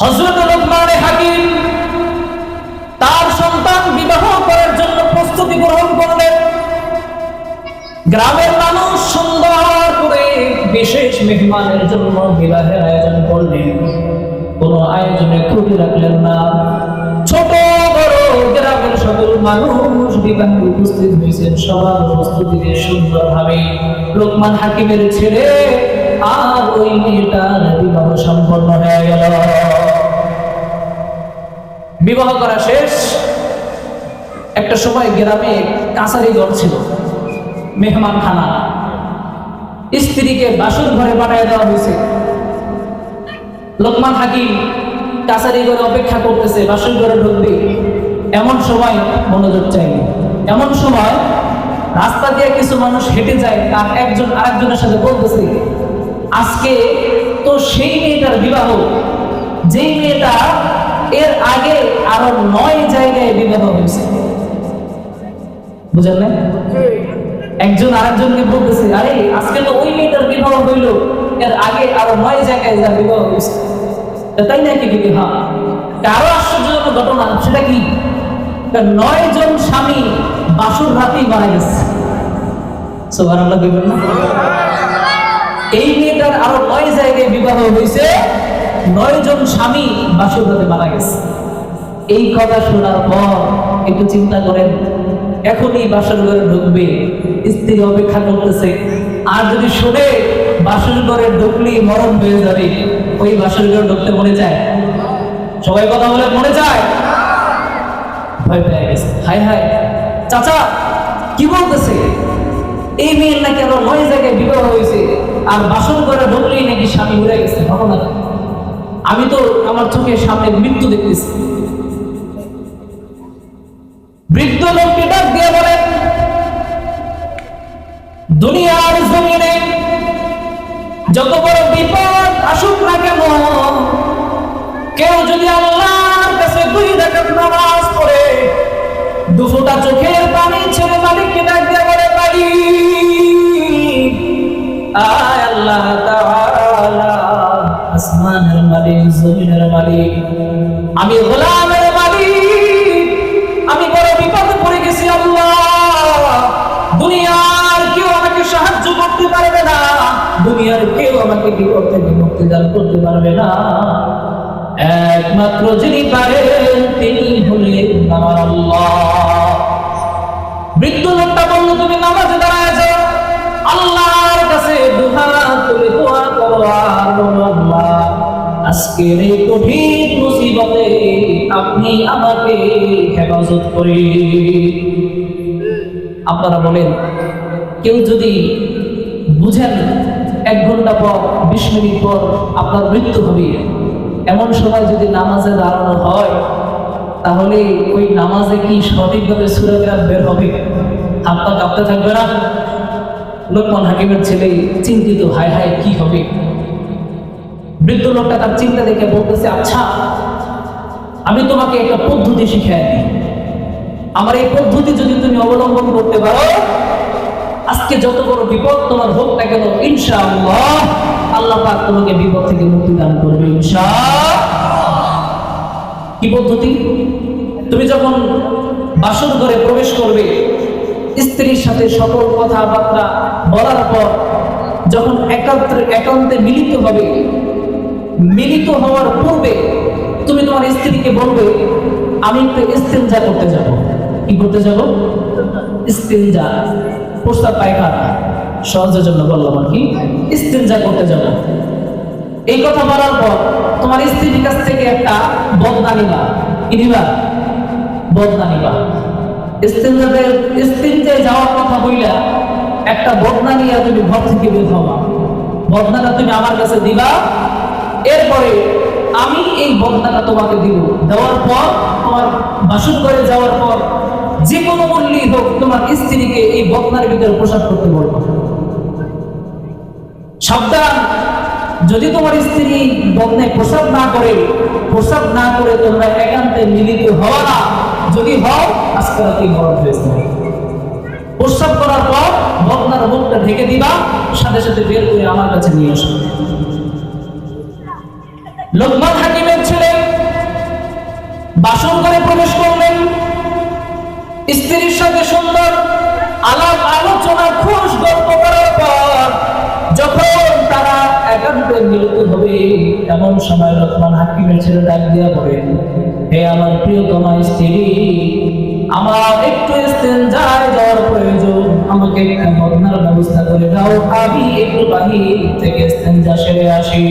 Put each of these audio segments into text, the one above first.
হজরত হাকিম তার সন্তান বিবাহ করার জন্য প্রস্তুতি গ্রহণ করলেন। গ্রামের মানুষ সুন্দর করে বিশেষ মেহমানের জন্য আয়োজন করলেন। আয়োজনে রাখলেন না। ছোট, বড় গ্রামের সকল মানুষ বিবাহে উপস্থিত হয়েছেন। সবার উপস্থিতিতে সুন্দরভাবে লোকমান হাকিমের ছেলে আর ওই মেয়েটার বিবাহ সম্পন্ন হয়ে গেল। বিবাহ করা শেষ। একটা সময় গ্রামে কাছারি ঘর ছিল, মেহমান খানা। স্ত্রীকে বাসর ঘরে পাঠিয়ে দেওয়া হয়েছে। লোকমান হাকিম কাছারি ঘরে অপেক্ষা করতেছে বাসর ঘরে ঢুকবে। এমন সময় মনোযোগ চাই এমন সময় রাস্তা দিয়ে কিছু মানুষ হেঁটে যায় তার একজন আরেকজনের সাথে বলতেছে, আজকে তো সেই মেয়েটার বিবাহ। যেই মেয়েটা এর আগে আরও নয় জায়গায় বিবাহ হয়েছে। বুঝলেন না? একজন আরেকজনকে বলতেছে, আরে, আজকে তো ওই মেয়েটার বিবাহ হইল, এর আগে আরও নয় জায়গায় যা বিবাহ হয়েছে। তাই নাকি হ্যাঁ। আশ্চর্যজনক ঘটনা, সেটা কি? নয় জন স্বামী বাসুর রাতেই মারা গেছে। সোভার আল্লাহ এই মেয়েটার আরও নয় জায়গায় বিবাহ হয়েছে নয় জন স্বামী বাসুর রাতে মারা গেছে। এই কথা শোনার পর একটু চিন্তা করেন, এখনই বাসর ঘরে ঢুকবে, স্ত্রী অপেক্ষা করতেছে। আর যদি শুনে বাসর ঘরে ঢুকলেই মরণ হয়ে যাবে, ওই বাসর ঘরে ঢুকতে মনে চায়? সবাই কথা বলে মনে চায়? ভয় পেয়ে গেছে। হায় হায় চাচা, কি বলতেছে? এই মেয়ের নাকি আরও নয় জায়গায় বিবাহ হয়েছে, আর বাসন করে ঢুকলেই নাকি স্বামী উড়ে গেছে, ঘটনা? আমি তো আমার চোখের সামনে মৃত্যু দেখতেছি। বৃদ্ধ লোকটি ডাক দিয়ে বলেন দুনিয়ার জমিনে যত বড় বিপদ আসুক না কেন, কেউ যদি আল্লাহর কাছে দুই রাকাত নামাজ পড়ে দুফোটা চোখের পানি ছেড়ে মালিককে ডাক দিয়ে বলে পারি আয় আল্লাহ তাআলা আসমানের জমিনের মালিক। আমি গোলামের মালিক। আমি বড় বিপদে পড়ে গেছি দুনিয়ার কেউ আমাকে সাহায্য করতে পারবে না। দুনিয়ার কেউ আমাকে বিপদ থেকে মুক্তি দান করতে পারবে না। একমাত্র যিনি পারেন, তিনি হলেন আল্লাহ। বৃদ্ধ লোকটা বলল, তুমি নামাজে দাঁড়ায় যাও। আল্লাহর কাছে দুহাত তুলে দোয়া করো আর আজকের এই কঠিন মুসিবতে আপনি আমাকে হেফাজত করি আপনারা বলেন, কেউ যদি বুঝেন, এক ঘণ্টা পর, বিশ মিনিট পর আপনার মৃত্যু হবে। এমন সময় যদি নামাজে দাঁড়ানো হয়, তাহলে ওই নামাজে কি সঠিকভাবে সুরাগ্রাম বের হবে? হাত পা কাঁপতে থাকবে না? লোকমান হাকিমের ছেলে চিন্তিত, হায় হায়, কি হবে? বৃদ্ধ লোকটা তার চিন্তা দেখে বলতেছে আচ্ছা আমি তোমাকে একটা পদ্ধতি শিখাই দিই। আমার এই পদ্ধতি যদি তুমি অবলম্বন করতে পারো, আজকে যত বড় বিপদ তোমার হোক না কেন, ইনশাআল্লাহ আল্লাহ পাক তোমাকে বিপদ থেকে মুক্তি দান করবে ইনশা কি পদ্ধতি? তুমি যখন বাসন ঘরে প্রবেশ করবে, স্ত্রীর সাথে সকল কথাবার্তা বলার পর যখন একান্তে একান্তে মিলিত হবে মিলিত হওয়ার পূর্বে তুমি তোমার স্ত্রীকে বলবে, আমি একটু ইস্তেঞ্জা করতে যাব। কি করতে যাব? ইস্তেঞ্জা প্রস্তাব পায়খানা। সহজের জন্য বললাম আর কি ইস্তেঞ্জা করতে যাব। এই কথা বলার পর তোমার স্ত্রীর কাছ থেকে একটা বদনা নিবা। কি নিবা? বদনা নিবা। ইস্তেঞ্জাতে ইস্তেঞ্জায় যাওয়ার কথা বইলা একটা বদনা নিয়ে তুমি ঘর থেকে বের হবা। বদনাটা তুমি আমার কাছে দিবা এরপরে আমি এই বদনাটা তোমাকে দিব। দেওয়ার পর, তোমার বাসন করে যাওয়ার পর যে কোনো মূল্যই হোক, তোমার স্ত্রীকে এই বদনার ভিতরে প্রসাদ করতে বলব। সাবধান, যদি তোমার স্ত্রী বদনে প্রসাদ না করে, প্রসাদ না করে তোমরা একান্তে মিলিত হওয়া না। যদি হও, আজকে রাতে হয়েছে। প্রস্রাব করার পর বদনার মুখটা ঢেকে দিবা, সাথে সাথে বের করে আমার কাছে নিয়ে আসবে। লোকমান হাকিমের ছেলে বাসন করে প্রবেশ করলেন। স্ত্রীর সাথে সুন্দর আলাপ আলোচনা, খুশ গল্প করার পর যখন তারা একান্তে মিলিত হবে, এমন সময় রহমান হাকিমের ছেলে ডাক দিয়া বলেন হে আমার প্রিয় প্রিয়তমা স্ত্রী, আমার একটু যায় যাওয়ার প্রয়োজন। আমাকে একটা বদনার ব্যবস্থা করে দাও। আমি একটু বাহির থেকে যা সেরে আসি।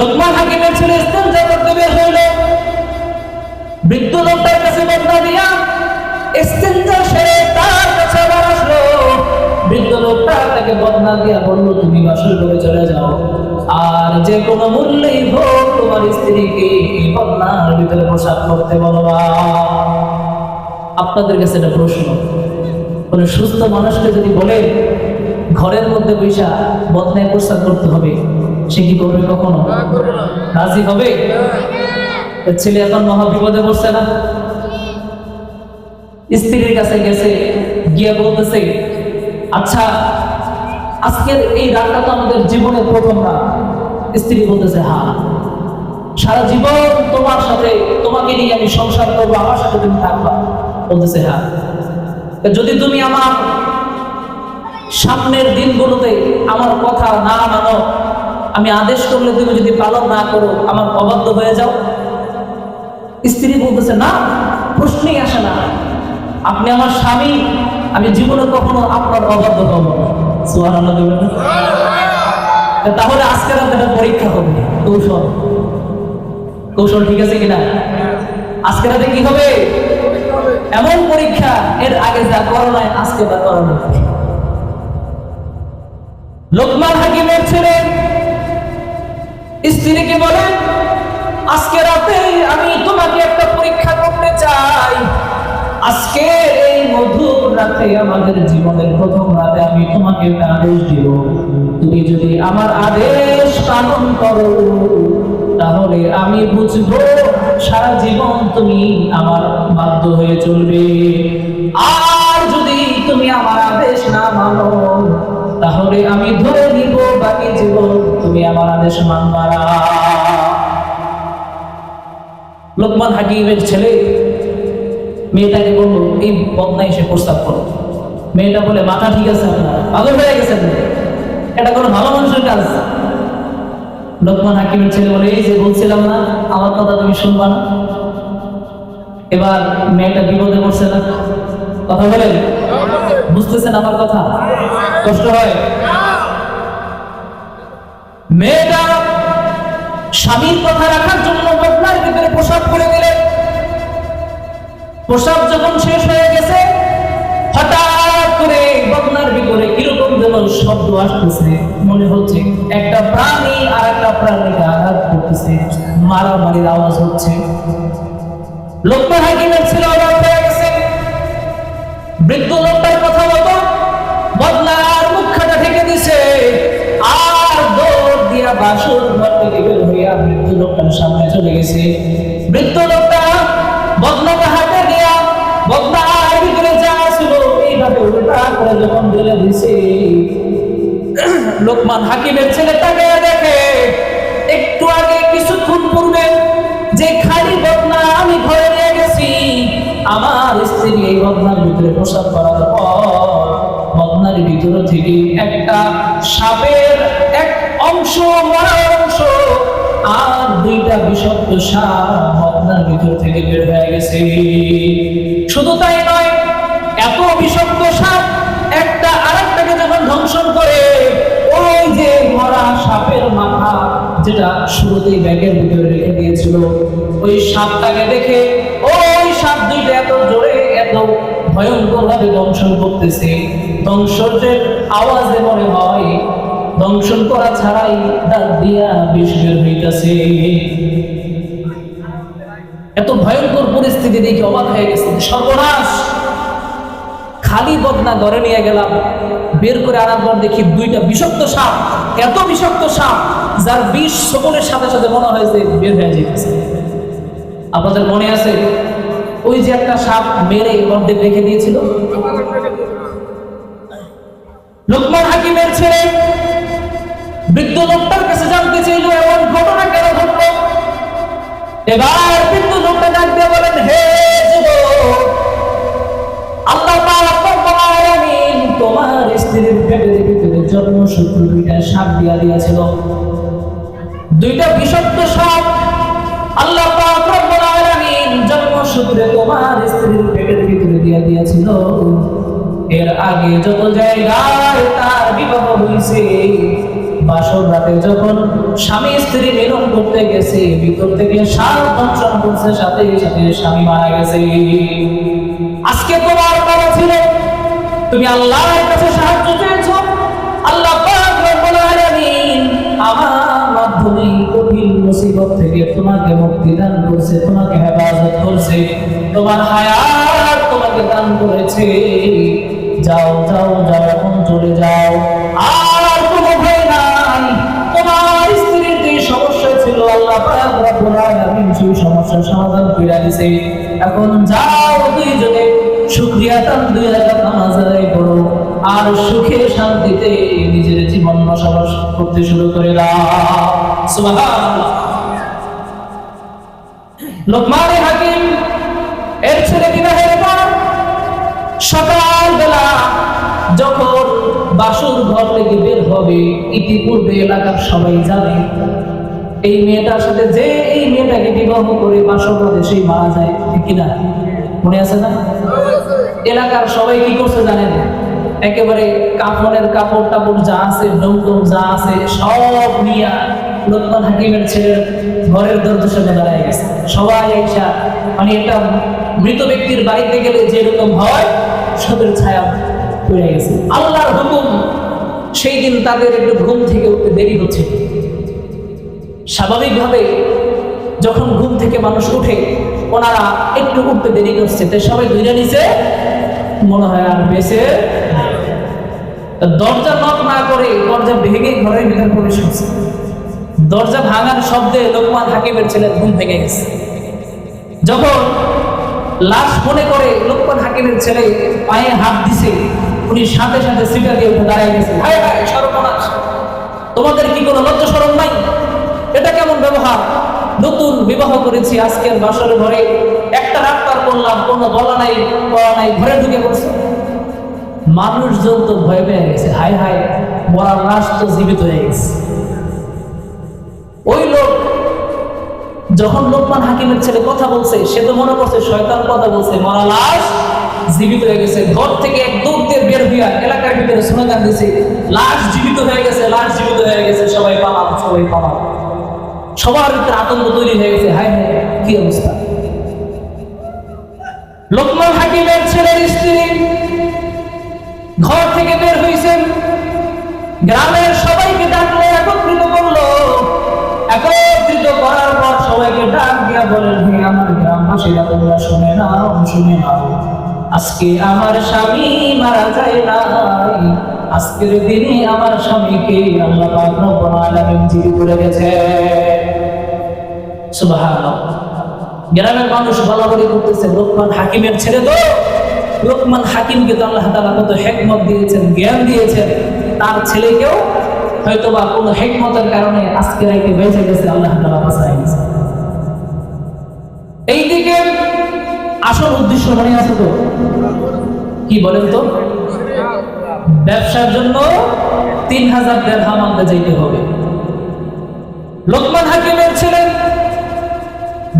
লোকমান হাকিমের ছেলে যা করতে বের হইল। বৃদ্ধ লোকটার কাছে বদনা দিয়া ইস্তেঞ্জা সেরে তার কাছে আসলো। বৃদ্ধ লোকটা তাকে বদনা দিয়া বলল, তুমি বাসর করে চলে যাও। আর যে কোনো মূল্যেই হোক তোমার স্ত্রীকে এই বদনার ভিতরে প্রসাদ করতে বলবা আপনাদের কাছে একটা প্রশ্ন। কোনো সুস্থ মানুষকে যদি বলে, ঘরের মধ্যে বৈশা বদনায় প্রস্তাব করতে হবে সে কি করবে কখনো? রাজি হবে? ছেলে এখন মহা বিপদে পড়ছে না? স্ত্রীর কাছে গেছে গিয়ে বলতেছে আচ্ছা আজকের এই রাতটা তো আমাদের জীবনের প্রথম রাত। স্ত্রী বলতেছে হ্যাঁ সারা জীবন তোমার সাথে তোমাকে নিয়ে আমি সংসার করব আমার সাথে তুমি থাকবা। বলতেছে হ্যাঁ যদি তুমি আমার সামনের দিনগুলোতে আমার কথা না মানো আমি আদেশ করলে তুমি যদি পালন না করো, আমার অবাধ্য হয়ে যাও। স্ত্রী বলতেছে, না, প্রশ্নই আসে না। আপনি আমার স্বামী, আমি জীবনে কখনো আপনার অবাধ্য হব তাহলে আজকের আপনার পরীক্ষা হবে, কৌশল। কৌশল ঠিক আছে কিনা? আজকে রাতে কি হবে? এমন পরীক্ষা, এর আগে যা করো নাই, আজকে তা করোনা লোকমান হাকিমের ছেলে স্ত্রীকে বলে আজকে রাতে আমি তোমাকে একটা পরীক্ষা করতে চাই। আজকে এই মধুর রাতে আমাদের জীবনের প্রথম রাতে আমি তোমাকে একটা আদেশ দিব। তুমি যদি আমার আদেশ পালন করো, তাহলে আমি বুঝব সারা জীবন তুমি আমার বাধ্য হয়ে চলবে। আর যদি তুমি আমার আদেশ না মানো, তাহলে আমি ধরে নিব বাকি জীবন তুমি আমার আদেশ মানবা। লোকমান হাকিমের ছেলে, মেয়েটাকে বলল, এই বদনা এসে প্রস্তাব করো। মেয়েটা বলে, মাথা ঠিক আছে পাগল হয়ে গেছেন এটা কোনো ভালো মানুষের কাজ। লোকমান হাকিমের ছেলে বলে, এই যে বলছিলাম না, আমার কথা তুমি শুনবা না। এবার মেয়েটা বিপদে পড়ছে না। কথা বলেন? বুঝতেছেন আমার কথা? কষ্ট হয়? মেয়েটা স্বামীর কথা রাখার জন্য বদনার ভিতরে প্রসাব করে দিলেন প্রসাব যখন শেষ হয়ে গেছে, হঠাৎ করে বদনার ভিতরে যেন শব্দ আসতেছে, মনে হচ্ছে একটা প্রাণী আর একটা প্রাণীকে আঘাত করতেছে। মারামারির আওয়াজ হচ্ছে। লোকমান হাকিমের ছেলে বৃদ্ধ লোকটার লোকটার চলে গেছে। লোকটা ছিল করে যখন লোকমান হাকিমের ছেলেটাকে দেখে একটু আগে কিছুক্ষণ পূর্বে যে খালি বদনা আমি ঘরে নিয়ে গেছি, আমার স্ত্রী এই বদনার ভিতরে প্রসাদ করার অংশ অংশ। আর দুইটা বিষাক্ত সাপ বদনার ভিতর থেকে বের হয়ে গেছে। শুধু তাই নয়, এত বিষাক্ত সাপ একটা আরেকটাকে যখন ধ্বংসন করে, ওই যে মরা সাপের মাথা যেটা শুরুতেই ব্যাগের ভিতরে রেখে দিয়েছিল, ওই সাপটাকে দেখে ওই সাপ দুইটা এত জোরে, এত ভয়ঙ্কর ভাবে দংশন করতেছে। দংশনের আওয়াজে মনে হয় দংশন করা ছাড়াই দাঁত দিয়া বিষ বের হইতাছে। এত ভয়ঙ্কর পরিস্থিতি দেখে অবাক হয়ে গেছে সর্বনাশ! খালি বদনা ঘরে নিয়ে গেলাম। বের করে আনার পর দেখি দুইটা বিষাক্ত সাপ, এত বিষাক্ত সাপ, যার বিষ সকলের সাথে সাথে মনে হয়েছে বের হয়ে যেতেছে আপনাদের মনে আছে? ওই যে একটা সাপ মেরে অর্ধেক রেখে দিয়েছিল? লোকমান হাকিমের ছেলে বৃদ্ধ লোকটার কাছে জানতে চাইল, এমন ঘটনা কেন ঘটলো? এবার কিন্তু লোকটা ডাক দিয়ে বলেন হে তোমার স্ত্রীর পেটের ভিতরে জন্মসূত্র দুইটা সাপ দিয়া দিয়েছিল। দুইটা বিষাক্ত সাপ। আল্লাহ জন্মসূত্রে তোমার স্ত্রীর পেটের ভিতরে দিয়া দিয়েছিল। এর আগে যত জায়গায় তার বিবাহ হয়েছে বাসর রাতে যখন স্বামী স্ত্রী মিলন করতে গেছে, ভিতর থেকে সাপ দংশন করছে সাথে সাথে স্বামী মারা গেছে। আজকে তোমার বাবা ছিল, তুমি আল্লাহর কাছে সাহায্য চেয়েছো আল্লাহ পাক রব্বুল আলামিন আমার মাধ্যমে এই কঠিন মুসিবত থেকে তোমাকে মুক্তি দান করছে, তোমাকে হেফাজত করছে। তোমার হায়াত তোমাকে দান করেছে। যাও যাও যাও, এখন চলে যাও। রব্বুল আলামিন সেই সমস্যার সমাধান করে দিয়েছে এখন যাও দুইজনে শুকরিয়া তান দুই রাকাত নামাজ আদায় করো, আর সুখে শান্তিতে নিজের জীবন বসবাস করতে শুরু করে দাও। লোকমান হাকিম, এর ছেলে বিবাহের পর সকালবেলা যখন বাসুর ঘর থেকে বের হবে, ইতিপূর্বে এলাকার সবাই জানে এই মেয়েটার সাথে যে এই মেয়েটাকে বিবাহ করে রাতে সেই মারা যায় কিনা? মনে আছে না? এলাকার সবাই কি করছে জানেন? একেবারে কাপড়ের কাপড় টাপড় যা আছে নৌকম যা আছে, সব নিয়ে লোকমান হাকিমের ছেলের ঘরের দরজার সামনে দাঁড়ায় গেছে। সবাই আইসা মানে একটা মৃত ব্যক্তির বাড়িতে গেলে যেরকম হয়, সবের ছায়া পড়ে গেছে। আল্লাহর হুকুম, সেই দিন তাদের একটু ঘুম থেকে উঠতে দেরি হচ্ছে। স্বাভাবিকভাবে যখন ঘুম থেকে মানুষ উঠে, ওনারা একটু উঠতে দেরি করছে। তাই সবাই ধরে নিছে। মনে হয় আর বেঁচে দরজা নক না করে দরজা ভেঙে ঘরের ভিতর প্রবেশ করছে। দরজা ভাঙার শব্দে লোকমান হাকিমের ছেলে ঘুম ভেঙে গেছে। যখন লাশ মনে করে লোকমান হাকিমের ছেলে পায়ে হাত দিছে, উনি সাথে সাথে সিটা দিয়ে উঠে দাঁড়িয়ে গেছে। সর্বনাশ। তোমাদের কি কোনো লজ্জা সরম নাই? এটা কেমন ব্যবহার? নতুন বিবাহ করেছি আজকের বাসর ঘরে। একটা পার করলাম, কোনো বলা নাই বলা নাই, ঘরে ঢুকে পড়ছে। মানুষজন তো ভয় পেয়ে গেছে। হায় হায়, মরার লাশ তো জীবিত হয়ে গেছে। ওই লোক যখন লোকমান হাকিমের ছেলে কথা বলছে, সে তো মনে করছে শয়তান কথা বলছে মরা লাশ জীবিত হয়ে গেছে। ঘর থেকে এক দৌড় দিয়ে বের হইয়া এলাকার ভিতরে স্লোগান দিছে, লাশ জীবিত হয়ে গেছে, লাশ জীবিত হয়ে গেছে, সবাই পালাম সবাই পালাম সবার ভিতরে আতঙ্ক তৈরি হয়ে গেছে, হায় হায়, কি অবস্থা? লোকমান হাকিমের ছেলের স্ত্রী ঘর থেকে বের হয়েছেন গ্রামের সবাইকে ডাকলে একত্রিত করল। একত্রিত করার পর সবাইকে ডাক দিয়া বলেন হে আমার গ্রামবাসীরা, তোমরা শুনে নাও শুনে নাও। আজকে আমার স্বামী মারা যায় নাই। আজকের দিনে আমার স্বামীকে আল্লাহ পাক রব্বুল আলামিন জীবিত করে গেছে গ্রামের মানুষ বলাবলি করতেছে, লোকমান হাকিমের ছেলে তো, লোকমান হাকিমকে তো আল্লাহ তাআলা কত হেকমত দিয়েছেন, জ্ঞান দিয়েছেন। তার ছেলেকেও হয়তো বা কোনো হেকমতের কারণে আজকে রাইতে বেঁচে গেছে আল্লাহ তাআলা বাঁচায় গেছে এইদিকে আসল উদ্দেশ্য মনে আছে তো? কি বলেন তো? ব্যবসার জন্য তিন হাজার দেড় হামান্দা যাইতে হবে। লোকমান হাকিমের ছেলে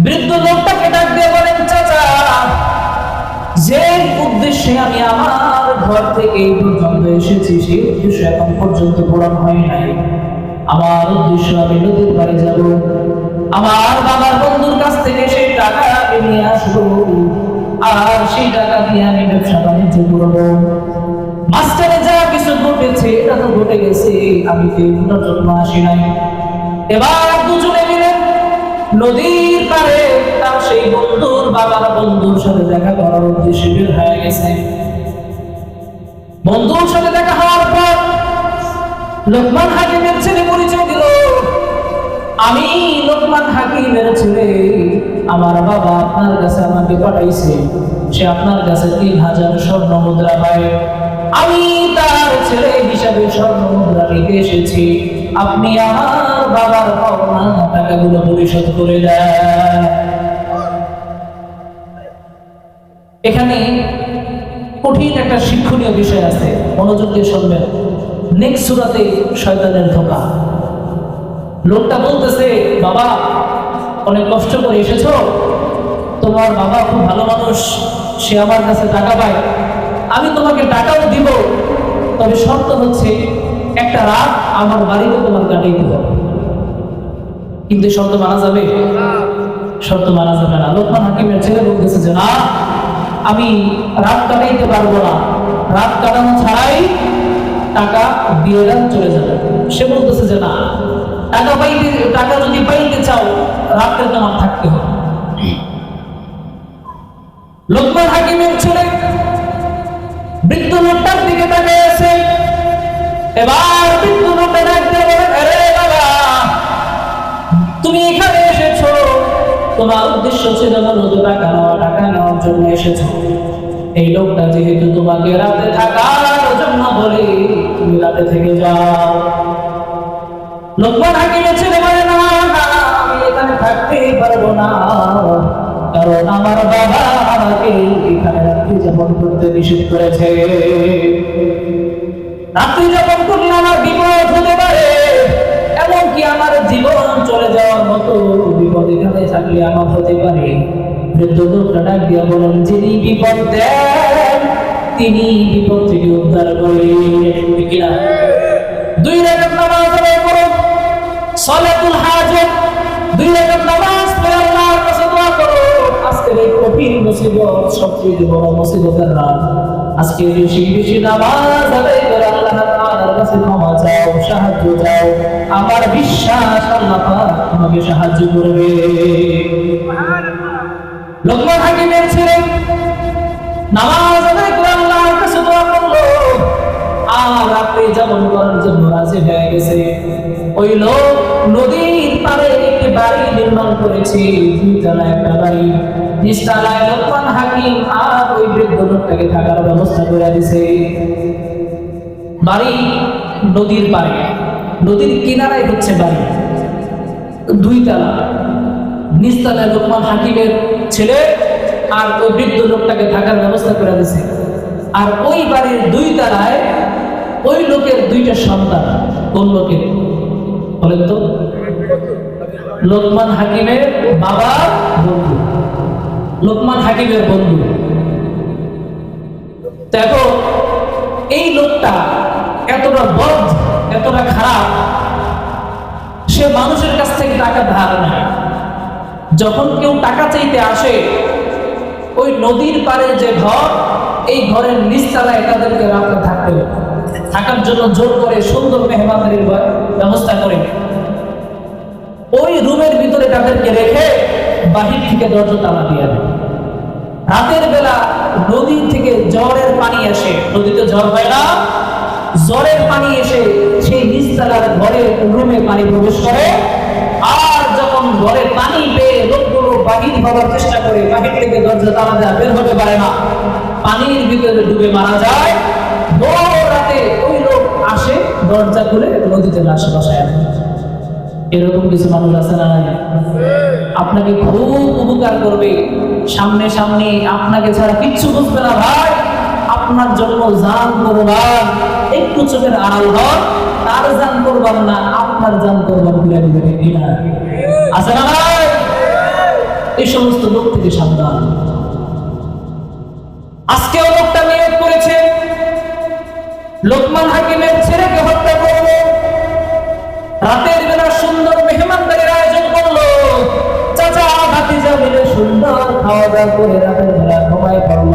বৃদ্ধ লোকটাকে ডাক দিয়ে বলেন, চাচা, যে উদ্দেশ্যে আমি আমার ঘর থেকে এই পর্যন্ত এসেছি, সেই উদ্দেশ্য এখন পর্যন্ত পূরণ হয় নাই। আমার উদ্দেশ্য আমি নদীর বাড়ি যাব। আমার বাবার বন্ধুর কাছ থেকে সেই টাকা আমি নিয়ে আসব। আর সেই টাকা দিয়ে আমি ব্যবসা বাণিজ্য করব। মাঝখানে যা কিছু ঘটেছে এটা তো ঘটে গেছে, আমি তো জন্য আসি নাই। এবার দুজনে নদীর পারে তার সেই বন্ধুর বাবার বন্ধুর সাথে দেখা করার উদ্দেশ্যে বের হয়ে গেছে। বন্ধুর সাথে দেখা হওয়ার পর লোকমান হাকিমের ছেলে পরিচয় দিল। আমি লোকমান হাকিমের ছেলে, আমার বাবা আপনার কাছে আমাকে পাঠাইছে। সে আপনার কাছে তিন হাজার স্বর্ণ মুদ্রা পায়। আমি তার ছেলে হিসাবে স্বর্ণ মুদ্রা রেখে এসেছি। আপনি আমার বাবার টাকাগুলো পরিশোধ করে দেন এখানে কঠিন একটা শিক্ষণীয় বিষয় আছে, মনোযোগ দিয়ে শুনবেন। নেক্সট সুরাতে শয়তানের ধোকা। লোকটা বলতেছে, বাবা, অনেক কষ্ট করে এসেছ। তোমার বাবা খুব ভালো মানুষ, সে আমার কাছে টাকা পায়। আমি তোমাকে টাকাও দিব, তবে শর্ত হচ্ছে, একটা রাত আমার বাড়িতে তোমার কাটাই দিব কিন্তু শর্ত মানা যাবে? শর্ত মানা যাবে না। লোকমান হাকিমের ছেলে বলতেছে যে, না, আমি রাত কাটাইতে পারব না। রাত কাটানো ছাড়াই টাকা দিয়ে দেন, চলে যাবে। সে বলতেছে যে, না, টাকা পাইতে, টাকা যদি পাইতে চাও রাতটা তোমার থাকতে হবে। লোকমান হাকিমের ছেলে বৃদ্ধ লোকটার দিকে তাকিয়ে আছে। এবার তোমার উদ্দেশ্য ছিল মূলত টাকা নেওয়া, টাকা নেওয়ার জন্য এসেছ। এই লোকটা যেহেতু তোমাকে রাতে থাকার জন্য বলে তুমি রাতে থেকে যাও। হাকিমের ছেলে বলে, না আমি এখানে থাকতেই পারব না। কারণ আমার বাবা আমাকে এখানে রাত্রি যাপন করতে নিষেধ করেছে। রাত্রি যাপন করলে আমার বিপদ হতে পারে। এমনকি আমার জীবন চলে যাওয়ার মতো থাকলে আমার হতে পারে। বিপদ দেন, তিনি বিপদ থেকে উদ্ধার করেন কিনা দুই রাকাত নামাজ করো। দুই নামাজ করো। সবচেয়ে বড় মুসিবতের রাত। আজকে বেশি বেশি নামাজ করে আল্লাহ তাআলার কাছে ক্ষমা চাও, সাহায্য চাও। আমার বিশ্বাস আল্লাহ তোমাকে সাহায্য করবে। লোকমান হাকিমের ছেলে নামাজ আদায় করে আল্লাহর কাছে দোয়া করল। আর রাত্রে যাপন করার জন্য রাজি হয়ে গেছে। ওই লোক নদীর পাড়ে একটি বাড়ি নির্মাণ করেছে দুইতলা একটা বাড়ি। নিচতলায় লোকমান হাকিম আর ওই বৃদ্ধ লোকটাকে থাকার ব্যবস্থা করে দিছে। বাড়ি নদীর পাড়ে। নদীর কিনারায় হচ্ছে বাড়ি। দুই দুইতলা। নিচতলায় লোকমান হাকিমের ছেলে আর ওই বৃদ্ধ লোকটাকে থাকার ব্যবস্থা করে দিছে আর ওই বাড়ির দুই তলায় ওই লোকের দুইটা সন্তান, কোন লোকের? বলেন তো। লোকমান হাকিমের বাবা বন্ধু। লোকমান হাকিমের বন্ধু। দেখো এই লোকটা এতটা বদ, এতটা খারাপ, সে মানুষের কাছ থেকে টাকা ধার নেয়। যখন কেউ টাকা চাইতে আসে, ওই নদীর পাড়ে যে ঘর, এই ঘরের নিচতলায় তাদেরকে রাতে থাকতে থাকার জন্য জোর করে সুন্দর মেহমানদারির ব্যবস্থা করে ওই রুমের ভিতরে তাদেরকে রেখে বাহির থেকে দরজা তালা দিয়ে দেয়। রাতের বেলা নদী থেকে জ্বরের পানি আসে। নদীতে জ্বর হয় না। জ্বরের পানি এসে সেই নিচতলার ঘরে রুমে পানি প্রবেশ করে। আর যখন ঘরে পানি পেয়ে লোকগুলো বাহির হওয়ার চেষ্টা করে, বাহির থেকে দরজা তারা দেওয়া বের হতে পারে না। পানির ভিতরে ডুবে মারা যায়। ভোর রাতে ওই লোক আসে, দরজা খুলে নদীতে লাশ বসায়। এরকম কিছু মানুষ আছে না আপনাকে খুব উপকার করবে। সামনে সামনে আপনাকে ছাড়া কিচ্ছু বুঝবে না ভাই। আপনার জন্য জান করবান একটু চোখের আড়াল হন, তার জান করবান না, আপনার জান করবান ঘুরে দিবেন না। আছে না ভাই? এই সমস্ত লোক থেকে সাবধান। লোকটা নিয়োগ করেছে। লোকমান হাকিমের ছেলেকে হত্যা করবে রাতের বেলা সুন্দর মেহমানদারির আয়োজন করল। চাচা ভাতিজা মিলে সুন্দর খাওয়া দাওয়া করে রাতের বেলা ঘুমায় পড়ল।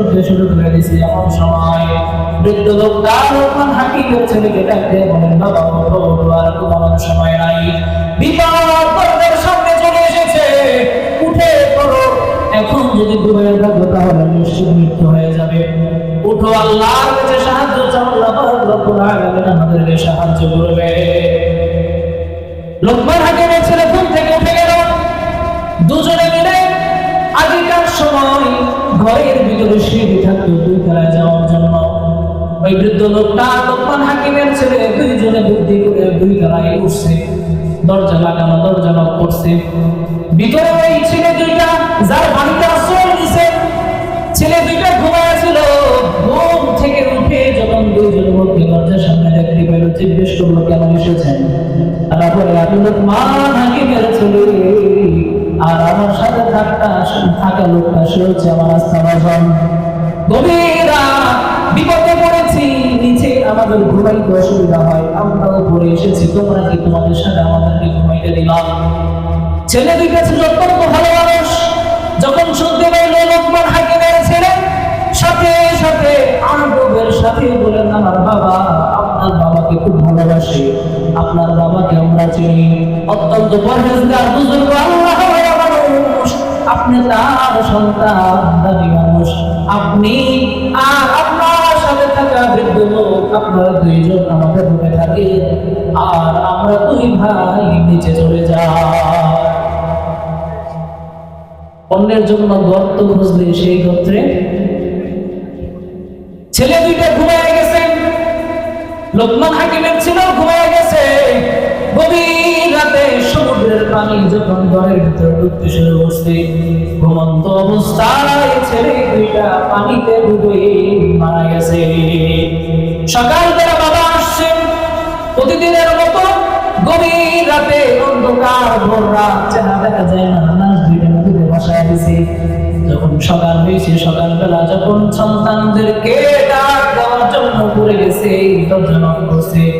শব্দে শুরু করে দিয়েছে। এমন সময় বৃদ্ধ লোকটা লোকমান হাকিমের ছেলেকে ডাকতে বলেন, বাবা আর ঘুমানোর সময় নাই। বিপদ সামনে চলে এসেছে। উঠে পড়ো। এখন যদি ঘুমিয়ে থাকো তাহলে নিশ্চিত মৃত্যু হয়ে যাবে। উঠো, আল্লাহর কাছে সাহায্য চাও, আল্লাহ রব্বুল আলামিন আমাদেরকে সাহায্য করবে। লোকমান হাকিমের ছেলে বৃদ্ধ লোকটা লোকমান হাকিমের ছেলে, দুইজনে বুদ্ধি করে দুই তলায় উঠছে। দরজা লাগানো, দরজা লক করছে। ভিতরে ওই ছেলে দুইটা, যার বাড়িতে আশ্রয় নিছে, ছেলে দুইটা ঘুমায় ছিল। ঘুম থেকে উঠে যখন দুইজন মধ্যে দরজার সামনে দেখতে পেল জিজ্ঞেস কেন এসেছেন তারপরে আমি লোকমান হাকিমের ছেলে। আর আমার সাথে থাকা থাকা লোকটা সে হচ্ছে আমার বিপদে পড়েছি। আমাদের ঘুমাইতে অসুবিধা হয় আমরা উপরে এসেছি, তোমরা কি তোমাদের সাথে আমাদেরকে ঘুমাইতে দিলাম ছেলে ছিল অত্যন্ত ভালো মানুষ, যখন পাইল লোকমান সাথে সাথে আনন্দের সাথে আমার বাবা, আপনার বাবাকে খুব ভালোবাসি, আপনার বাবাকে আমরা চিনি। অত্যন্ত পরহেজগার, বুজুর্গ, আল্লাহ আপনি তার সন্তান মানুষ। আপনি আর আপনার সাথে অন্যের জন্য গর্ত খুঁজলে সেই গর্তে ছেলে দুইটা ঘুমায় গেছে, লোকমান হাকিমের ছিল ঘুমায় গেছে, গভীর রাতে সমুদ্রের পানি যখন ঘরের ভিতরে ঢুকতে শুরু করছে, ঘুমন্ত অবস্থায় ছেলে দুইটা পানিতে ডুবে মারা গেছে। সকালবেলা বাবা আসছে। প্রতিদিনের মতো গভীর রাতে অন্ধকার ভোর রাত চেনা দেখা যায় না লাশ দুইটা নদীতে বসায় দিছে। যখন সকাল হয়েছে, সকালবেলা যখন সন্তানদেরকে ডাক দেওয়ার জন্য পড়ে গেছে ভিতর থেকে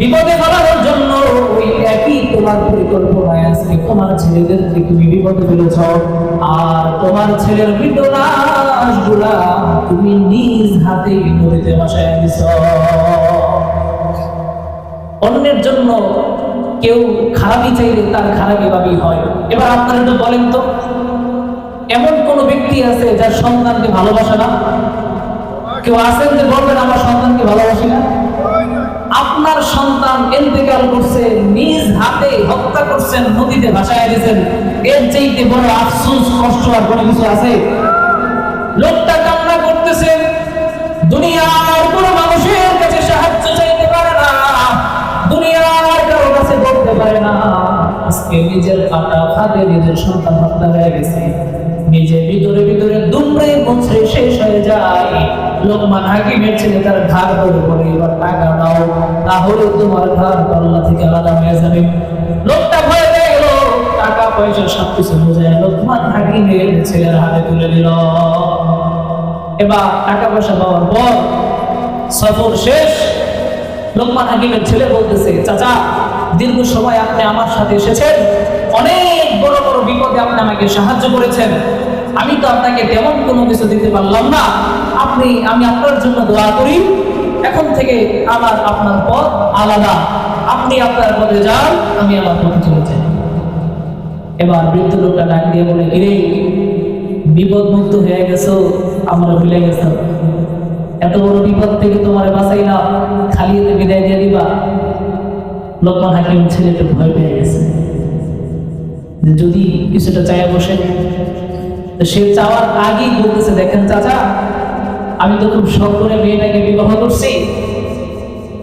বিপদে ফেলানোর জন্য ওই একই তোমার পরিকল্পনায় আজকে তোমার ছেলেদেরকে তুমি বিপদে ফেলেছ, আর তোমার ছেলের মৃত তুমি নিজ হাতে নদীতে ভাসায় দিছ। অন্যের জন্য কেউ খারাপই চাইলে তার খারাপ এভাবেই হয়। এবার আপনারা একটু বলেন তো, এমন কোন ব্যক্তি আছে যার সন্তানকে ভালোবাসে না? কেউ আছেন যে বলবেন, আমার সন্তানকে ভালোবাসি না আপনার সন্তান ইন্তেকাল করছে, নিজ হাতে হত্যা করছেন, নদীতে ভাসায় দিয়েছেন। এর চাইতে বড় আফসোস, কষ্ট আর কোনো কিছু আছে? লোকটা কান্না করতেছে। দুনিয়ার কোনো মানুষের কাছে সাহায্য চাইতে পারে না। দুনিয়ার কারও কাছে বলতে পারে না। আজকে নিজের কাটা খাতে নিজের সন্তান হত্যা হয়ে গেছে। নিজের ভিতরে ভিতরে দুমড়ে মুচড়ে শেষ হয়ে যায়। লোকমান হাকিমের ছেলে তার ধরে বলে, এবার টাকা দাও তাহলে তোমার ঘাড় আল্লাহ থেকে আলাদা হয়ে যাবে। লোকটা ভয় পেয়ে গেল, টাকা, পয়সা সবকিছু বোঝায় লোকমান হাকিমের ছেলের হাতে তুলে দিল। এবার টাকা পয়সা পাওয়ার পর সফর শেষ। লোকমান হাকিমের ছেলে বলতেছে, চাচা, দীর্ঘ সময় আপনি আমার সাথে এসেছেন। অনেক বড় বড় বিপদে আপনি আমাকে সাহায্য করেছেন। আমি তো আপনাকে তেমন কোনো কিছু দিতে পারলাম না। আপনি, আমি আপনার জন্য দোয়া করি। এখন থেকে আমার আপনার পথ আলাদা। আপনি আপনার পথে যান, আমি আমার পথে চলে যাই। এবার বৃদ্ধ লোকটা ডাক দিয়ে বলে, কিরে বিপদ মুক্ত হয়ে গেছো, আমরা ভুলে গেছো। এত বড় বিপদ থেকে তোমার বাঁচাইলাম খালি বিদায় দিয়ে দিবা। লোকমান হাকিম ছেলেটা ভয় পেয়ে গেছে। যদি কিছুটা চায়া বসে। সে চাওয়ার আগেই বলতেছে, দেখেন চাচা, আমি তো খুব শখ করে মেয়েটাকে বিবাহ করছি।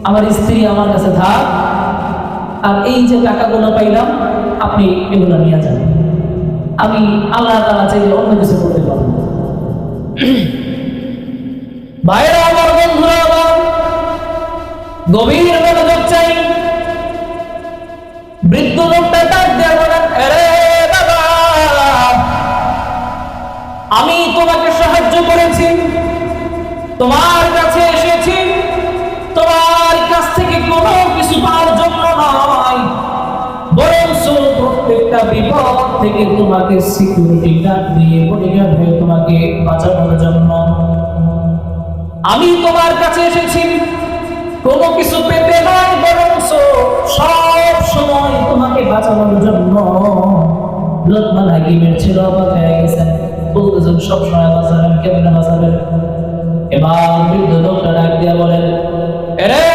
আমার স্ত্রী আমার কাছে থাক আর এই যে টাকাগুলো পাইলাম, আপনি এগুলো নিয়ে যান। আমি আল্লাহ তালা চাইলে অন্য কিছু করতে পারব ভাইরা, আমার বন্ধুরা, আমার গভীর মনোযোগ চাই। বৃদ্ধ তোমার কাছে এসেছি। তোমার কাছ থেকে কোনো কিছু পাওয়ার জন্য নয়। প্রত্যেকটা বিপদ থেকে তোমাকে সিকিউরিটি গার্ড দিয়ে তোমাকে বাঁচানোর জন্য। আমি তোমার কাছে এসেছি। কোনো কিছু পেতে নয়, বরং সব সময় তোমাকে বাঁচানোর জন্য। লোকমান হাকিমের ছিল অবাক হয়ে গেছেন। বলতেছেন সব সময় বাঁচাবেন কেমনে বাঁচাবেন। এবার বৃদ্ধ লোকটা ডাক দিয়া বলেন রে!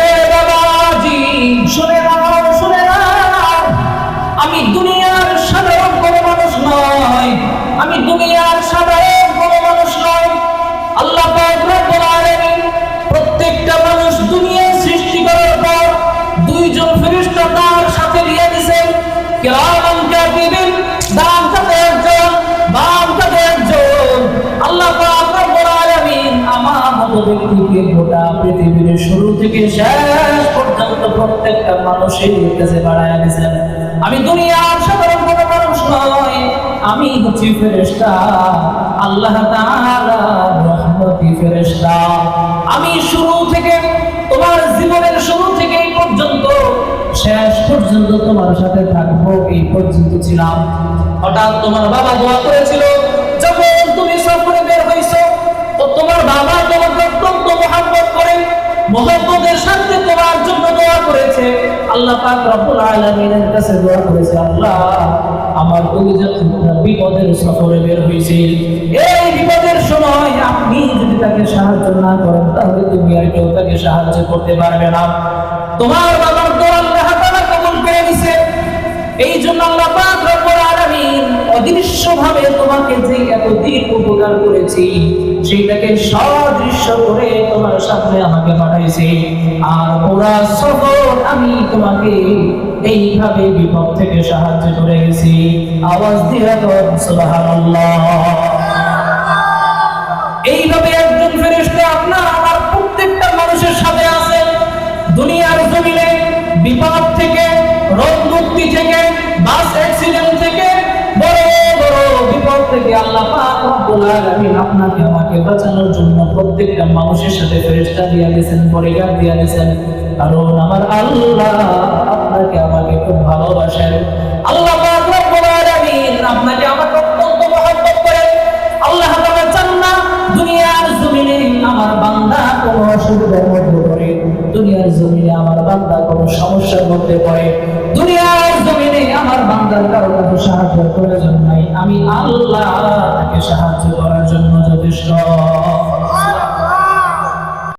গোটা পৃথিবীর শুরু থেকে শেষ পর্যন্ত প্রত্যেকটা মানুষের কাছে বাড়ায় দিয়েছেন। আমি দুনিয়ার সাধারণ কোনো মানুষ আমি হচ্ছি আল্লাহ রহমতি আমি শুরু থেকে, তোমার জীবনের শুরু থেকে এই পর্যন্ত, শেষ পর্যন্ত তোমার সাথে থাকব, এই পর্যন্ত ছিলাম। হঠাৎ তোমার বাবা দোয়া করেছিল মহব্বতের সাথে তোমার জন্য দোয়া করেছে। আল্লাহ পাক রব্বুল আলামিনের কাছে দোয়া করেছে, আল্লাহ, আমার টুকরা বিপদের সফরে বের হয়েছে এই বিপদের সময় আপনি যদি তাকে সাহায্য না করেন, তাহলে তুমি আর কেউ তাকে সাহায্য করতে পারবে না। তোমার বাবার দোয়া আল্লাহ তাআলা কবুল করে নিছে। এই জন্য আল্লাহ পাক অদৃশ্যভাবে তোমাকে যে এতদিন উপকার করেছি, সেইটাকে সদৃশ্য করে তোমার সামনে আমাকে পাঠাইছি। আর ওরা সফর আমি তোমাকে এইভাবে বিপদ থেকে সাহায্য করে গেছি। আওয়াজ দিয়ে সুবহানাল্লাহ। এইভাবে একজন ফেরেশতা আপনার, আমার প্রত্যেকটা মানুষের সাথে আছে। দুনিয়ার জমিনে বিপদ থেকে, রোগ মুক্তি থেকে আপনাকে আমাকে বাঁচানোর জন্য প্রত্যেকটা মানুষের সাথে দিয়ে দিয়েছেন দিয়ে দিয়েছেন। কারণ আমার আল্লাহ আপনাকে আমাকে খুব ভালোবাসেন। আল্লাহ আমার কোনো দুনিয়ার আমার বান্দা সমস্যার মধ্যে পড়ে, দুনিয়ার জমিনে আমার বান্দার কারও কাছে সাহায্যের প্রয়োজন আমি আল্লাহ তাকে সাহায্য করার জন্য যথেষ্ট।